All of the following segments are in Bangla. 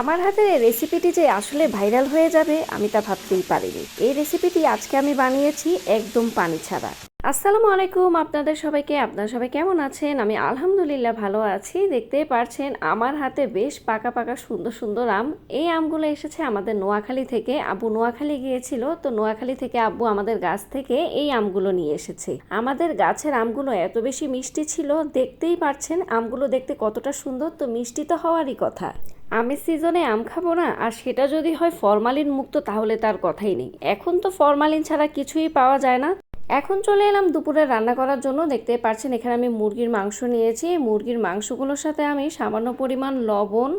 আমার হাতের এই রেসিপিটি যে আসলে ভাইরাল হয়ে যাবে, আমি তা ভাবতেই পারিনি। এই রেসিপিটি আজকে আমি বানিয়েছি একদম পানি ছাড়া। আসসালামু আলাইকুম আপনাদের সবাইকে, আপনারা সবাই কেমন আছেন? আমি আলহামদুলিল্লাহ ভালো আছি। দেখতেই পারছেন, আমার হাতে বেশ পাকা পাকা সুন্দর সুন্দর আম। এই আমগুলো এসেছে আমাদের নোয়াখালী থেকে। আব্বু নোয়াখালী গিয়েছিল, তো নোয়াখালী থেকে আব্বু আমাদের গাছ থেকে এই আমগুলো নিয়ে এসেছে। আমাদের গাছের আমগুলো এত বেশি মিষ্টি ছিল, দেখতেই পারছেন, আমগুলো দেখতে কতটা সুন্দর, তো মিষ্টি তো হওয়ারই কথা। আমের সিজনে আম খাব না, আর সেটা যদি হয় ফরমালিন মুক্ত তাহলে তার কথাই নেই। এখন তো ফরমালিন ছাড়া কিছুই পাওয়া যায় না। এখন চলে এলাম দুপুরে রান্না করার জন্য। দেখতে পাচ্ছেন এখানে আমি মুরগির মাংস নিয়েছি। মুরগির মাংসগুলোর সাথে আমি সামান্য পরিমাণ লবণ,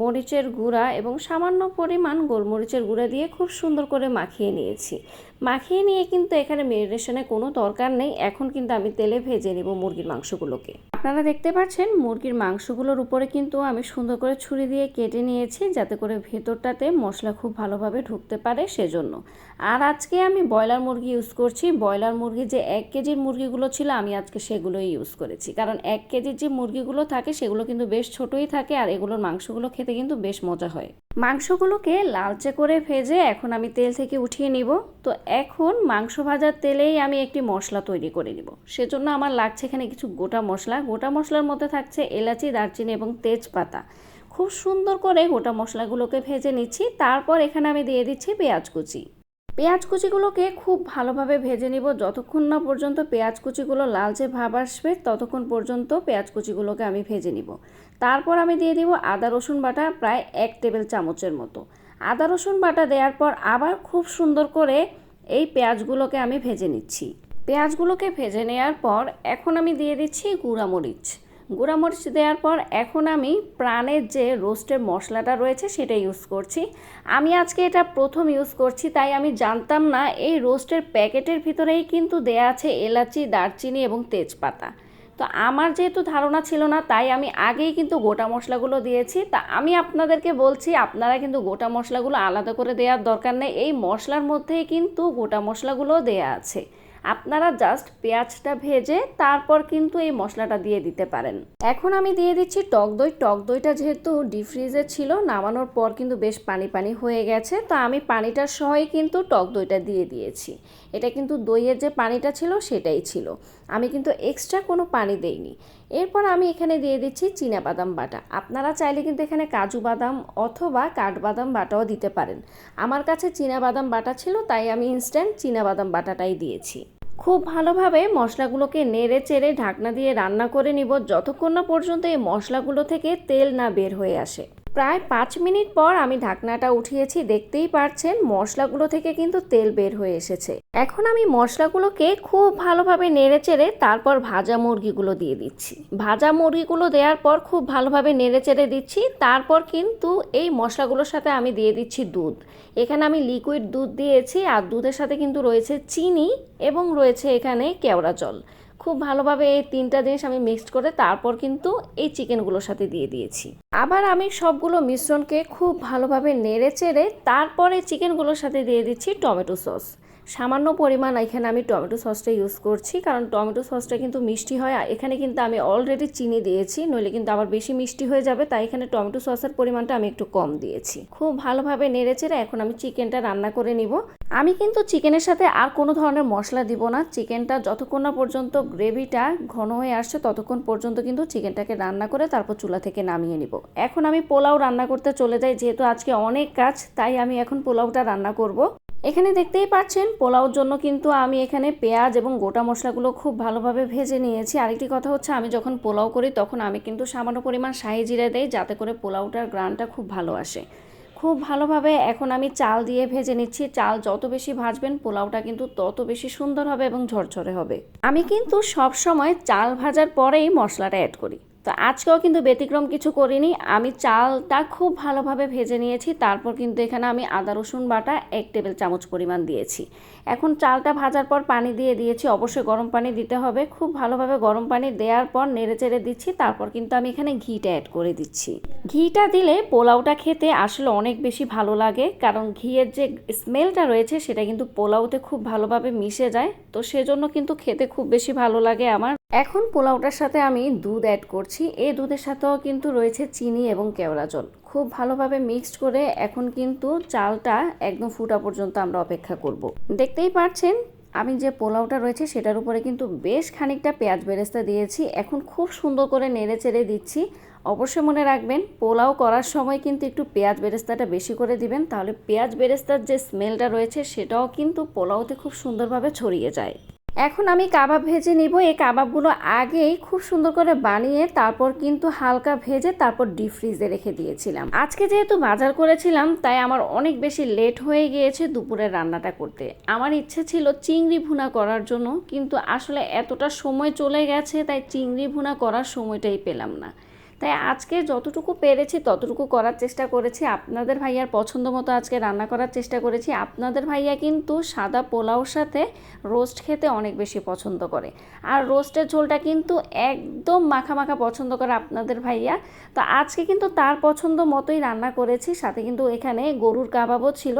মরিচের গুঁড়া এবং সামান্য পরিমাণ গোলমরিচের গুঁড়া দিয়ে খুব সুন্দর করে মাখিয়ে নিয়েছি। মাখিয়ে নিয়ে কিন্তু এখানে মেরিনেশনের কোনো দরকার নেই। এখন কিন্তু আমি তেলে ভেজে নেব মুরগির মাংসগুলোকে। আপনারা দেখতে পাচ্ছেন মুরগির মাংসগুলোর উপরে কিন্তু আমি সুন্দর করে ছুরি দিয়ে কেটে নিয়েছি যাতে করে ভেতরটাতে মশলা খুব ভালোভাবে ঢুকতে পারে সেজন্য। আর আজকে আমি ব্রয়লার মুরগি ইউজ করছি। ব্রয়লার মুরগি যে এক কেজির মুরগিগুলো ছিল, আমি আজকে সেগুলোই ইউজ করেছি। কারণ এক কেজির যে মুরগিগুলো থাকে, সেগুলো কিন্তু বেশ ছোটই থাকে আর এগুলোর মাংসগুলো খেতে কিন্তু বেশ মজা হয়। মাংসগুলোকে লালচে করে ভেজে এখন আমি তেল থেকে উঠিয়ে নিব। তো এখন মাংস ভাজার তেলেই আমি একটি মশলা তৈরি করে নিব। সেজন্য আমার লাগছে এখানে কিছু গোটা মশলা। গোটা মশলার মধ্যে থাকছে এলাচি, দারচিনি এবং তেজপাতা। খুব সুন্দর করে গোটা মশলাগুলোকে ভেজে নিচ্ছি। তারপর এখানে আমি দিয়ে দিচ্ছি পেঁয়াজ কুচি। পেঁয়াজ কুচিগুলোকে খুব ভালোভাবে ভেজে নিব। যতক্ষণ না পর্যন্ত পেঁয়াজ কুচিগুলো লালচে ভাব আসবে, ততক্ষণ পর্যন্ত পেঁয়াজ কুচিগুলোকে আমি ভেজে নিব। তারপর আমি দিয়ে দিব আদা, রসুন বাটা প্রায় এক টেবিল চামচের মতো। আদা, রসুন বাটা দেওয়ার পর আবার খুব সুন্দর করে এই পেঁয়াজগুলোকে আমি ভেজে নিচ্ছি। পেঁয়াজগুলোকে ভেজে নেওয়ার পর এখন আমি দিয়ে দিচ্ছি গুঁড়ামরিচ। গুঁড়ামরিচ দেওয়ার পর এখন আমি প্রাণের যে রোস্টের মশলাটা রয়েছে সেটা ইউজ করছি। আমি আজকে এটা প্রথম ইউজ করছি, তাই আমি জানতাম না এই রোস্টের প্যাকেটের ভিতরেই কিন্তু দেয়া আছে এলাচি, দারচিনি এবং তেজপাতা। তো আমার যেহেতু ধারণা ছিল না, তাই আমি আগেই কিন্তু গোটা মশলাগুলো দিয়েছি। তা আমি আপনাদেরকে বলছি, আপনারা কিন্তু গোটা মশলাগুলো আলাদা করে দেওয়ার দরকার নেই। এই মশলার মধ্যেই কিন্তু গোটা মশলাগুলো দেয়া আছে। আপনারা জাস্ট পেঁয়াজটা ভেজে তারপর কিন্তু এই মশলাটা দিয়ে দিতে পারেন। এখন আমি দিয়ে দিচ্ছি টক দই। টক দইটা যেহেতু ডিপ ফ্রিজে ছিল, নামানোর পর কিন্তু বেশ পানি পানি হয়ে গেছে। তো আমি পানিটার সহই কিন্তু টক দইটা দিয়ে দিয়েছি। এটা কিন্তু দইয়ের যে পানিটা ছিল সেটাই ছিল। আমি কিন্তু এক্সট্রা কোনো পানি দেইনি। এরপর আমি এখানে দিয়ে দিচ্ছি বাদাম বাটা। আপনারা চাইলে কিন্তু এখানে কাজু বাদাম অথবা কাঠবাদাম বাটাও দিতে পারেন। আমার কাছে বাদাম বাটা ছিল, তাই আমি ইনস্ট্যান্ট বাদাম বাটাটাই দিয়েছি। খুব ভালোভাবে মশলাগুলোকে নেড়ে চেড়ে ঢাকনা দিয়ে রান্না করে নিব যতক্ষণ না পর্যন্ত এই মশলাগুলো থেকে তেল না বের হয়ে আসে। প্রায় পাঁচ মিনিট পর আমি ঢাকনাটা উঠিয়েছি, দেখতেই পারছেন মশলাগুলো থেকে কিন্তু তেল বের হয়ে এসেছে। এখন আমি মশলাগুলোকে খুব ভালোভাবে নেড়ে চেড়ে তারপর ভাজা মুরগিগুলো দিয়ে দিচ্ছি। ভাজা মুরগিগুলো দেওয়ার পর খুব ভালোভাবে নেড়ে চেড়ে দিচ্ছি, তারপর কিন্তু এই মশলাগুলোর সাথে আমি দিয়ে দিচ্ছি দুধ। এখানে আমি লিকুইড দুধ দিয়েছি, আর দুধের সাথে কিন্তু রয়েছে চিনি এবং রয়েছে এখানে কেওড়া জল। খুব ভালোভাবে এই তিনটা জিনিস আমি মিক্সড করে তারপর কিন্তু এই চিকেনগুলোর সাথে দিয়ে দিয়েছি। আবার আমি সবগুলো মিশ্রণকে খুব ভালোভাবে নেড়ে চেড়ে তারপরে চিকেনগুলোর সাথে দিয়ে দিচ্ছি টমেটো সস। সামান্য পরিমাণ এখানে আমি টমেটো সসটা ইউজ করছি, কারণ টমেটো সসটা কিন্তু মিষ্টি হয় এখানে কিন্তু আমি অলরেডি চিনি দিয়েছি, নইলে কিন্তু আবার বেশি মিষ্টি হয়ে যাবে, তাই এখানে টমেটো সসের পরিমাণটা আমি একটু কম দিয়েছি। খুব ভালোভাবে নেড়েচেড়ে এখন আমি চিকেনটা রান্না করে নিব। আমি কিন্তু চিকেনের সাথে আর কোনো ধরনের মশলা দিব না, চিকেনটা যতক্ষণ না পর্যন্ত গ্রেভিটা ঘন হয়ে আসছে ততক্ষণ পর্যন্ত কিন্তু চিকেনটাকে রান্না করে তারপর চুলা থেকে নামিয়ে নিব। এখন আমি পোলাও রান্না করতে চলে যাই, যেহেতু আজকে অনেক কাজ, তাই আমি এখন পোলাওটা রান্না করব। এখানে দেখতেই পাচ্ছেন, পোলাওর জন্য কিন্তু আমি এখানে পেঁয়াজ এবং গোটা মশলাগুলো খুব ভালোভাবে ভেজে নিয়েছি। আরেকটি কথা হচ্ছে, আমি যখন পোলাও করি তখন আমি কিন্তু সামান্য পরিমাণ শাহি জিরে দেই, যাতে করে পোলাওটার গ্রানটা খুব ভালো আসে। খুব ভালোভাবে এখন আমি চাল দিয়ে ভেজে নিচ্ছি। চাল যত বেশি ভাজবেন, পোলাওটা কিন্তু তত বেশি সুন্দর হবে এবং ঝরঝরে হবে। আমি কিন্তু সব সময় চাল ভাজার পরেই মশলাটা অ্যাড করি। তো আজকেও কিন্তু ব্যতিক্রম কিছু করিনি। আমি চালটা খুব ভালোভাবে ভেজে নিয়েছি, তারপর কিন্তু এখানে আমি আদা, রসুন বাটা এক টেবিল চামচ পরিমাণ দিয়েছি। এখন চালটা ভাজার পর পানি দিয়ে দিয়েছি, অবশ্যই গরম পানি দিতে হবে। খুব ভালোভাবে গরম পানি দেওয়ার পর নেড়ে চেড়ে দিচ্ছি, তারপর কিন্তু আমি এখানে ঘিটা অ্যাড করে দিচ্ছি। ঘিটা দিলে পোলাওটা খেতে আসলে অনেক বেশি ভালো লাগে, কারণ ঘিয়ের যে স্মেলটা রয়েছে সেটা কিন্তু পোলাওতে খুব ভালোভাবে মিশে যায়। তো সেজন্য কিন্তু খেতে খুব বেশি ভালো লাগে আমার। এখন পোলাওটার সাথে আমি দুধ অ্যাড করছি। এই দুধের সাথেও কিন্তু রয়েছে চিনি এবং কেওড়া জল। খুব ভালোভাবে মিক্সড করে এখন কিন্তু চালটা একদম ফুটা পর্যন্ত আমরা অপেক্ষা করব। দেখতেই পাচ্ছেন আমি যে পোলাওটা রয়েছে সেটার উপরে কিন্তু বেশ খানিকটা পেঁয়াজ বেরেস্তা দিয়েছি। এখন খুব সুন্দর করে নেড়ে চেড়ে দিচ্ছি। অবশ্যই মনে রাখবেন, পোলাও করার সময় কিন্তু একটু পেঁয়াজ বেরেস্তাটা বেশি করে দিবেন, তাহলে পেঁয়াজ বেরেস্তার যে স্মেলটা রয়েছে সেটাও কিন্তু পোলাওতে খুব সুন্দরভাবে ছড়িয়ে যায়। এখন আমি কাবাব ভেজে নিব, এই কাবাবগুলো আগেই খুব সুন্দর করে বানিয়ে তারপর কিন্তু হালকা ভেজে তারপর ডিপ ফ্রিজে রেখে দিয়েছিলাম। আজকে যেহেতু বাজার করেছিলাম, তাই আমার অনেক বেশি লেট হয়ে গিয়েছে দুপুরের রান্নাটা করতে। আমার ইচ্ছে ছিল চিংড়ি ভুনা করার জন্য, কিন্তু আসলে এতটা সময় চলে গেছে, তাই চিংড়ি ভুনা করার সময়টাই পেলাম না। তাই আজকে যতটুকু পেরেছি, ততটুকু করার চেষ্টা করেছি। আপনাদের ভাইয়ার পছন্দ মতো আজকে রান্না করার চেষ্টা করেছি। আপনাদের ভাইয়া কিন্তু সাদা পোলাওর সাথে রোস্ট খেতে অনেক বেশি পছন্দ করে। আর রোস্টের ঝোলটা কিন্তু একদম মাখা মাখা পছন্দ করে আপনাদের ভাইয়া। তো আজকে কিন্তু তার পছন্দ মতোই রান্না করেছি। সাথে কিন্তু এখানে গরুর কাবাবও ছিল,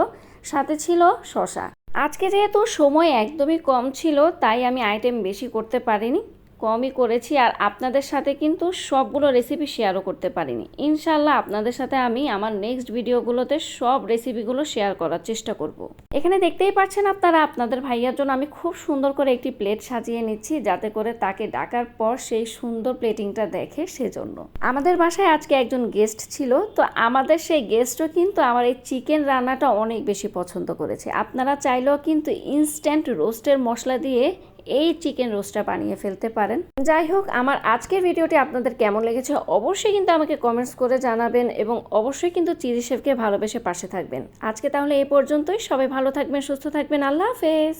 সাথে ছিল শশা আজকে যেহেতু সময় একদমই কম ছিল, তাই আমি আইটেম বেশি করতে পারিনি। কমই করেছি আর আপনাদের সাথে কিন্তু সবগুলো রেসিপি শেয়ারও করতে পারিনি। ইনশাল্লাহ আপনাদের সাথে আমি আমার নেক্সট ভিডিওগুলোতে সব রেসিপিগুলো শেয়ার করার চেষ্টা করব। এখানে দেখতেই পাচ্ছেন আপনারা, আপনাদের ভাইয়ার জন্য আমি খুব সুন্দর করে একটি প্লেট সাজিয়ে নিচ্ছি যাতে করে তাকে ডাকার পর সেই সুন্দর প্লেটিংটা দেখে সেজন্য। আমাদের বাসায় আজকে একজন গেস্ট ছিল, তো আমাদের সেই গেস্টও কিন্তু আমার এই চিকেন রান্নাটা অনেক বেশি পছন্দ করেছে। আপনারা চাইলেও কিন্তু ইনস্ট্যান্ট রোস্টের মশলা দিয়ে এই চিকেন রোস্টটা বানিয়ে ফেলতে পারেন। যাই হোক, আমার আজকের ভিডিওটি আপনাদের কেমন লেগেছে অবশ্যই কিন্তু আমাকে কমেন্টস করে জানাবেন এবং অবশ্যই কিন্তু চিলি শেফকে ভালোবেসে পাশে থাকবেন। আজকে তাহলে এই পর্যন্তই। সবাই ভালো থাকবেন, সুস্থ থাকবেন। আল্লাহ হাফেজ।